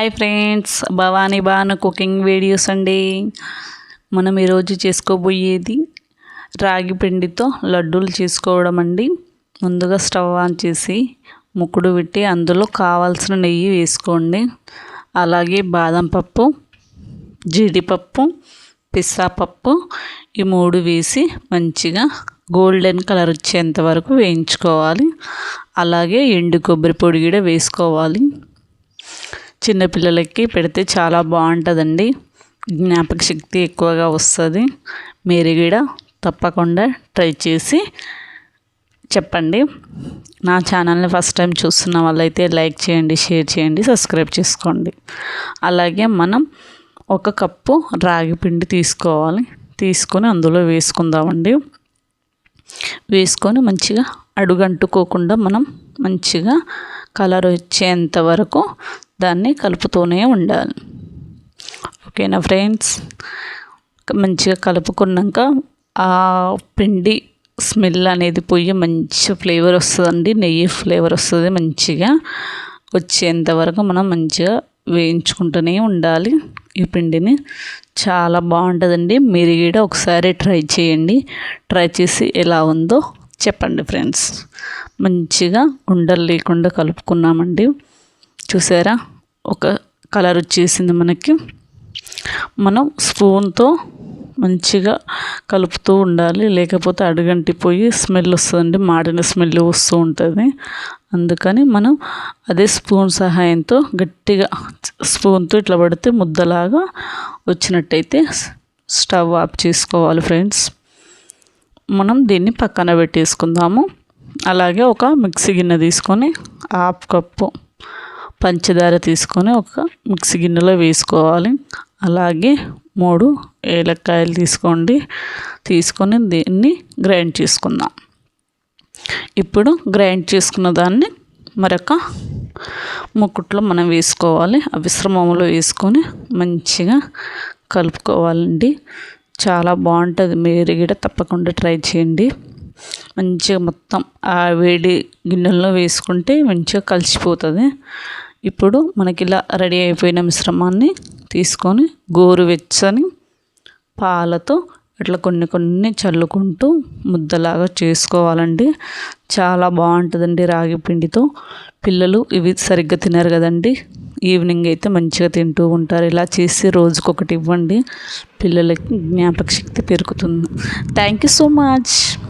Hi friends Bhavani Banu cooking videos అండి. మనం ఈరోజు చేసుకోబోయేది రాగి పిండితో లడ్డూలు చేసుకోవడం అండి. ముందుగా స్టవ్ ఆన్ చేసి ముక్కుడు పెట్టి అందులో కావాల్సిన నెయ్యి వేసుకోండి. అలాగే బాదం పప్పు జీడిపప్పు పిస్తా పప్పు ఈ మూడు వేసి మంచిగా గోల్డెన్ కలర్ వచ్చేంత వరకు వేయించుకోవాలి. అలాగే ఎండు కొబ్బరి పొడి కూడా వేసుకోవాలి. చిన్నపిల్లలకి పెడితే చాలా బాగుంటుందండి. జ్ఞాపక శక్తి ఎక్కువగా వస్తుంది. మీరు కూడా తప్పకుండా ట్రై చేసి చెప్పండి. నా ఛానల్ని ఫస్ట్ టైం చూస్తున్న వాళ్ళైతే లైక్ చేయండి షేర్ చేయండి సబ్స్క్రైబ్ చేసుకోండి. అలాగే మనం ఒక కప్పు రాగి పిండి తీసుకోవాలి. తీసుకొని అందులో వేసుకుందామండి. వేసుకొని మంచిగా అడుగంటుకోకుండా మనం మంచిగా కలర్ వచ్చేంత వరకు దాన్ని కలుపుతూనే ఉండాలి. ఓకేనా ఫ్రెండ్స్? మంచిగా కలుపుకున్నాక ఆ పిండి స్మెల్ అనేది పోయి మంచి ఫ్లేవర్ వస్తుందండి. నెయ్యి ఫ్లేవర్ వస్తుంది మంచిగా. వచ్చేంత వరకు మనం మంచిగా వేయించుకుంటూనే ఉండాలి. ఈ పిండిని చాలా బాగుంటుందండి. మీరు కూడా ఒకసారి ట్రై చేయండి. ట్రై చేసి ఎలా ఉందో చెప్పండి ఫ్రెండ్స్. మంచిగా ఉండలు లేకుండా కలుపుకున్నామండి. చూసారా? ఒక కలర్ వచ్చేసింది మనకి. మనం స్పూన్తో మంచిగా కలుపుతూ ఉండాలి. లేకపోతే అడుగంటిపోయి స్మెల్ వస్తుందండి. మాడిన స్మెల్ వస్తూ ఉంటుంది. అందుకని మనం అదే స్పూన్ సహాయంతో గట్టిగా స్పూన్తో ఇట్లా పడితే ముద్దలాగా వచ్చినట్టయితే స్టవ్ ఆఫ్ చేసుకోవాలి ఫ్రెండ్స్. మనం దీన్ని పక్కన పెట్టేసుకుందాము. అలాగే ఒక మిక్సీ గిన్నె తీసుకొని హాఫ్ కప్పు పంచదార తీసుకొని ఒక మిక్సీ గిన్నెలో వేసుకోవాలి. అలాగే మూడు ఏలక్కాయలు తీసుకోండి. తీసుకొని దీన్ని గ్రైండ్ చేసుకుందాం. ఇప్పుడు గ్రైండ్ చేసుకున్న దాన్ని మరొక ముక్కుట్లో మనం వేసుకోవాలి. ఆ విశ్రమంలో వేసుకొని మంచిగా కలుపుకోవాలండి. చాలా బాగుంటుంది. మీరు కూడా తప్పకుండా ట్రై చేయండి. మంచిగా మొత్తం ఆ వేడి గిన్నెల్లో వేసుకుంటే మంచిగా కలిసిపోతుంది. ఇప్పుడు మనకి ఇలా రెడీ అయిపోయిన మిశ్రమాన్ని తీసుకొని గోరువెచ్చని పాలతో ఇట్లా కొన్ని కొన్ని చల్లుకుంటూ ముద్దలాగా చేసుకోవాలండి. చాలా బాగుంటుందండి రాగి పిండితో. పిల్లలు ఇవి సరిగ్గా తినరు కదండి. ఈవినింగ్ అయితే మంచిగా తింటూ ఉంటారు. ఇలా చేసి రోజుకొకటి ఇవ్వండి. పిల్లలకి జ్ఞాపక శక్తి పెరుగుతుంది. Thank you so much.